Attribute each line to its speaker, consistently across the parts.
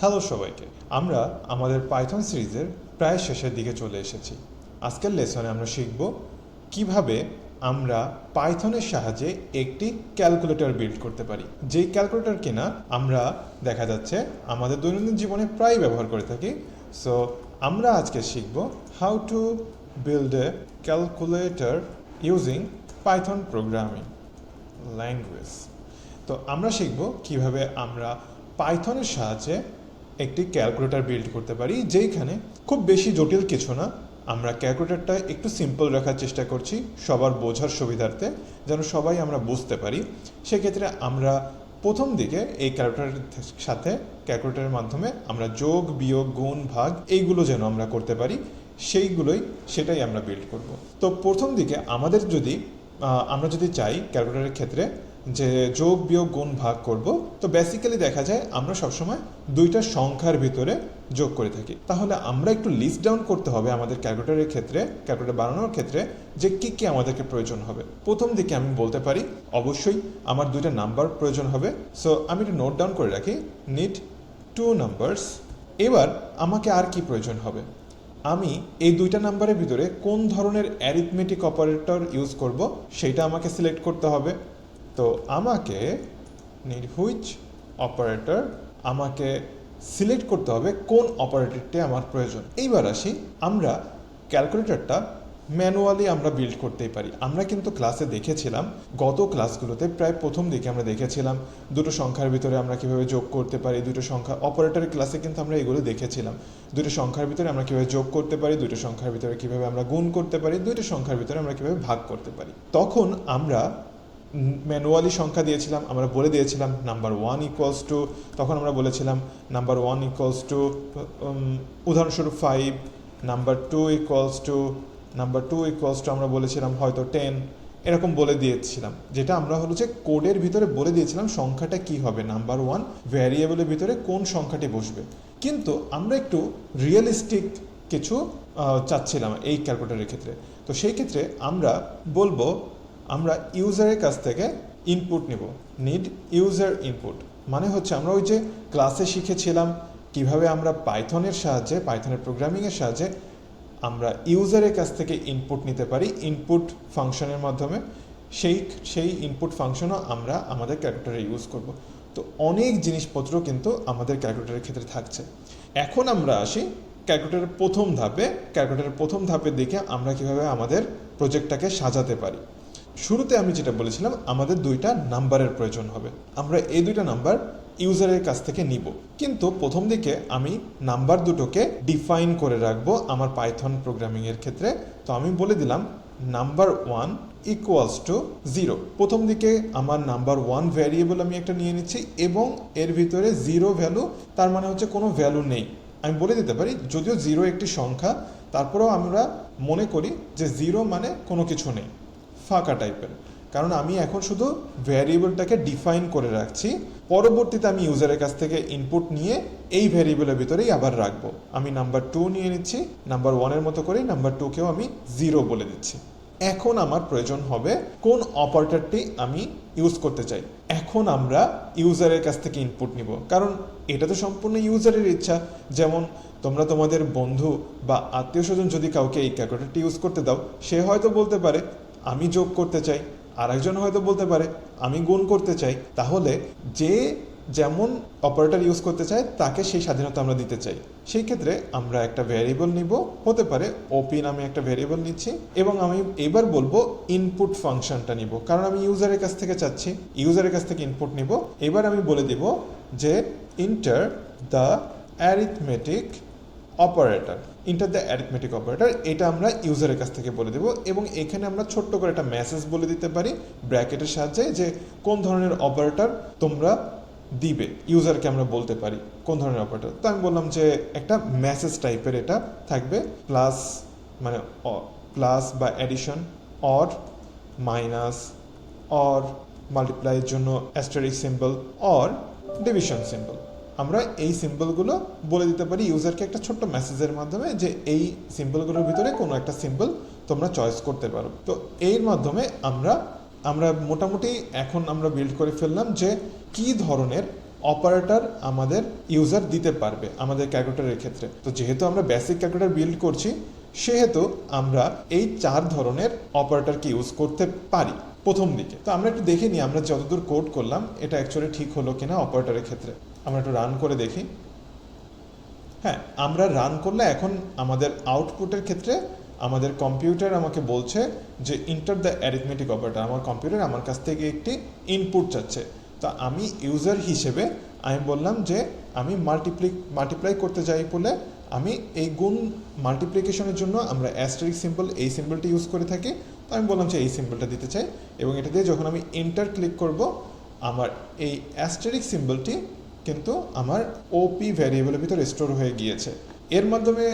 Speaker 1: Hello সবাইকে, আমরা আমাদের পাইথন সিরিজের প্রায় শেষের দিকে চলে এসেছি। আজকের লেসনে আমরা শিখব কীভাবে আমরা পাইথনের সাহায্যে একটি ক্যালকুলেটর বিল্ড করতে পারি। যেই ক্যালকুলেটর কিনা আমরা দেখা যাচ্ছে আমাদের দৈনন্দিন জীবনে প্রায় ব্যবহার করে থাকি। সো আমরা আজকে শিখব how to build a calculator using python programming language তো আমরা শিখব কীভাবে আমরা পাইথনের সাহায্যে একটি ক্যালকুলেটর বিল্ড করতে পারি, যেইখানে খুব বেশি জটিল কিছু না, আমরা ক্যালকুলেটারটা একটু সিম্পল রাখার চেষ্টা করছি, সবার বোঝার সুবিধার্থে, যেন সবাই আমরা বুঝতে পারি। সেক্ষেত্রে আমরা প্রথম দিকে এই ক্যালকুলেটারের সাথে ক্যালকুলেটারের মাধ্যমে আমরা যোগ, বিয়োগ, গুণ, ভাগ এইগুলো যেন আমরা করতে পারি, সেইগুলোই সেটাই আমরা বিল্ড করব। তো প্রথম দিকে আমাদের যদি আমরা যদি চাই ক্যালকুলেটারের ক্ষেত্রে যে যোগ, বিয়োগ, গুণ ভাগ করব। তো বেসিক্যালি দেখা যায় আমরা সবসময় দুইটা সংখ্যার ভিতরে যোগ করে থাকি। তাহলে আমরা একটু লিস্ট ডাউন করতে হবে আমাদের ক্যালকুলেটরের ক্ষেত্রে ক্যালকুলেটর বানানোর ক্ষেত্রে যে কি কি আমাদেরকে প্রয়োজন হবে। প্রথম দিকে আমি বলতে পারি, অবশ্যই আমার দুইটা নাম্বার প্রয়োজন হবে। সো আমি একটু নোট ডাউন করে রাখি নিট টু নাম্বারস এবার আমাকে আর কি প্রয়োজন হবে? আমি এই দুইটা নাম্বারের ভিতরে কোন ধরনের অ্যারিথমেটিক অপারেটর ইউজ করব, সেটা আমাকে সিলেক্ট করতে হবে। তো আমাকে হুইচ অপারেটর আমাকে সিলেক্ট করতে হবে কোন অপারেটরটি আমার প্রয়োজন। এইবার আসি, আমরা ক্যালকুলেটরটা ম্যানুয়ালি আমরা বিল্ড করতেই পারি। আমরা কিন্তু ক্লাসে দেখেছিলাম, গত ক্লাসগুলোতে প্রায় প্রথম দিকে আমরা দেখেছিলাম, দুটো সংখ্যার ভিতরে আমরা কীভাবে যোগ করতে পারি, দুটো সংখ্যা অপারেটরের ক্লাসে কিন্তু আমরা এগুলো দেখেছিলাম। দুটো সংখ্যার ভিতরে আমরা কীভাবে যোগ করতে পারি, দুটো সংখ্যার ভিতরে কীভাবে আমরা গুণ করতে পারি, দুটো সংখ্যার ভিতরে আমরা কীভাবে ভাগ করতে পারি। তখন আমরা ম্যানুয়ালি সংখ্যা দিয়েছিলাম, আমরা বলে দিয়েছিলাম নাম্বার ওয়ান ইকুয়ালস টু তখন আমরা বলেছিলাম নাম্বার ওয়ান ইকুয়ালস টু উদাহরণস্বরূপ five number two equals to number two equals to আমরা বলেছিলাম হয়তো টেন এরকম বলে দিয়েছিলাম। যেটা আমরা হলো যে কোডের ভিতরে বলে দিয়েছিলাম সংখ্যাটা কি হবে নাম্বার ওয়ান ভ্যারিয়েবলের ভিতরে কোন সংখ্যাটি বসবে। কিন্তু আমরা একটু রিয়েলিস্টিক কিছু চাচ্ছিলাম এই ক্যালকুলেটরের ক্ষেত্রে। তো সেই ক্ষেত্রে আমরা বলব আমরা ইউজারের কাছ থেকে ইনপুট নিব। নিড ইউজার ইনপুট মানে হচ্ছে আমরা ওই যে ক্লাসে শিখেছিলাম কীভাবে আমরা পাইথনের সাহায্যে পাইথনের প্রোগ্রামিংয়ের সাহায্যে আমরা ইউজারের কাছ থেকে ইনপুট নিতে পারি ইনপুট ফাংশনের মাধ্যমে। সেই সেই ইনপুট ফাংশনও আমরা আমাদের ক্যালকুলেটারে ইউজ করব। তো অনেক জিনিসপত্র কিন্তু আমাদের ক্যালকুলেটারের ক্ষেত্রে থাকছে। এখন আমরা আসি ক্যালকুলেটারের প্রথম ধাপে। ক্যালকুলেটারের প্রথম ধাপের দিকে আমরা কীভাবে আমাদের প্রজেক্টটাকে সাজাতে পারি। শুরুতে আমি যেটা বলেছিলাম, আমাদের দুইটা নাম্বারের প্রয়োজন হবে। আমরা এই দুইটা নাম্বার ইউজারের কাছ থেকে নিব। কিন্তু প্রথম দিকে আমি নাম্বার দুটোকে ডিফাইন করে রাখব আমার পাইথন প্রোগ্রামিংয়ের ক্ষেত্রে। তো আমি বলে দিলাম number one equals to zero প্রথম দিকে আমার নাম্বার ওয়ান ভ্যারিয়েবল আমি একটা নিয়ে নিচ্ছি এবং এর ভিতরে জিরো ভ্যালু তার মানে হচ্ছে কোনো ভ্যালু নেই। আমি বলে দিতে পারি, যদিও জিরো একটি সংখ্যা, তারপরেও আমরা মনে করি যে জিরো মানে কোনো কিছু নেই। ফাঁকা টাইপের কারণ আমি এখন শুধু ভ্যারিয়েবলটাকে ডিফাইন করে রাখছি, পরবর্তীতে আমি ইউজারের কাছ থেকে ইনপুট নিয়ে এই ভ্যারিয়েবলের ভিতরেই আবার রাখব। আমি নাম্বার টু নিয়ে নিচ্ছি নাম্বার ওয়ানের মতো করেই নাম্বার টুকেও আমি জিরো বলে দিচ্ছি। এখন আমার প্রয়োজন হবে কোন অপারেটরটি আমি ইউজ করতে চাই। এখন আমরা ইউজারের কাছ থেকে ইনপুট নিব। কারণ এটা তো সম্পূর্ণ ইউজারের ইচ্ছা। যেমন তোমরা তোমাদের বন্ধু বা আত্মীয় স্বজন যদি কাউকে এই ক্যালকুলেটরটি ইউজ করতে দাও, সে হয়তো বলতে পারে আমি যোগ করতে চাই, আরেকজন হয়তো বলতে পারে, আমি গুণ করতে চাই, তাহলে যে যেমন অপারেটর ইউজ করতে চায়, তাকে সেই স্বাধীনতা আমরা দিতে চাই। সেই ক্ষেত্রে আমরা একটা ভ্যারিয়েবল নিব, হতে পারে ওপি নামে একটা ভ্যারিয়েবল নিচ্ছি, এবং আমি এবার বলব ইনপুট ফাংশনটা নিব। কারণ আমি ইউজারের কাছ থেকে চাচ্ছি ইউজারের কাছ থেকে ইনপুট নিব। এবার আমি বলে দিব যে enter the arithmetic operator enter the arithmetic operator এটা আমরা ইউজারের কাছ থেকে বলে দেব, এবং এখানে আমরা ছোট্ট করে একটা মেসেজ বলে দিতে পারি ব্র্যাকেটের সাহায্যে যে কোন ধরনের অপারেটর তোমরা দিবে ইউজারকে আমরা বলতে পারি কোন ধরনের অপারেটর তো আমি বললাম যে একটা মেসেজ টাইপের এটা থাকবে প্লাস মানে প্লাস বা অ্যাডিশন অর মাইনাস অর মাল্টিপ্লাইয়ের জন্য asterisk symbol or division symbol আমরা এই সিম্বলগুলো বলে দিতে পারি ইউজারকে একটা ছোট্ট মেসেজের মাধ্যমে যে এই সিম্বলগুলোর ভিতরে কোনো একটা সিম্বল তোমরা চয়েস করতে পারো। তো এর মাধ্যমে আমরা আমরা মোটামুটি এখন আমরা বিল্ড করে ফেললাম যে কি ধরনের অপারেটর আমাদের ইউজার দিতে পারবে আমাদের ক্যালকুলেটরের ক্ষেত্রে। তো যেহেতু আমরা বেসিক ক্যালকুলেটর বিল্ড করছি, সেহেতু আমরা এই চার ধরনের অপারেটরকে ইউজ করতে পারি প্রথম দিকে। তো আমরা একটু দেখে নিই আমরা যতদূর কোড করলাম, এটা অ্যাকচুয়ালি ঠিক হলো কিনা অপারেটরের ক্ষেত্রে। আমরা একটু রান করে দেখি। হ্যাঁ আমরা রান করলে এখন আমাদের আউটপুটের ক্ষেত্রে আমাদের কম্পিউটার আমাকে বলছে যে ইন্টার দ্য অ্যারিথমেটিক অপারেটর আমার কম্পিউটার আমার কাছ থেকে একটি ইনপুট চাচ্ছে। তা আমি ইউজার হিসেবে আমি বললাম যে, আমি মাল্টিপ্লি মাল্টিপ্লাই করতে যাই বলে আমি এই গুণ মাল্টিপ্লিকেশনের জন্য আমরা অ্যাস্টারিক সিম্বল এই সিম্বলটি ইউজ করে থাকি। তো আমি বললাম যে, এই সিম্বলটা দিতে চাই। এবং এটা দিয়ে যখন আমি এন্টার ক্লিক করব, আমার এই অ্যাস্টারিক সিম্বলটি কিন্তু আমার ওপি ভ্যারিয়েবলের ভিতর স্টোর হয়ে গিয়েছে। এর মাধ্যমে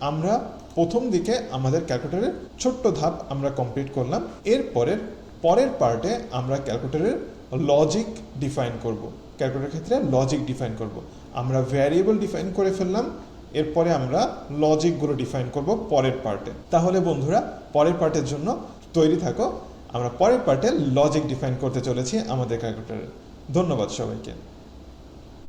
Speaker 1: আমরা প্রথম দিকে আমাদের ক্যালকুলেটারের ছোট্ট ধাপ আমরা কমপ্লিট করলাম। এর পরের পরের পার্টে আমরা ক্যালকুলেটারের লজিক ডিফাইন করব। ক্যালকুলেটার ক্ষেত্রে লজিক ডিফাইন করব। আমরা ভ্যারিয়েবল ডিফাইন করে ফেললাম। এরপরে আমরা লজিকগুলো ডিফাইন করব পরের পার্টে তাহলে বন্ধুরা, পরের পার্টের জন্য তৈরি থাকো। আমরা পরের পার্টে লজিক ডিফাইন করতে চলেছি আমাদের ক্যালকুলেটরে ধন্যবাদ সবাইকে।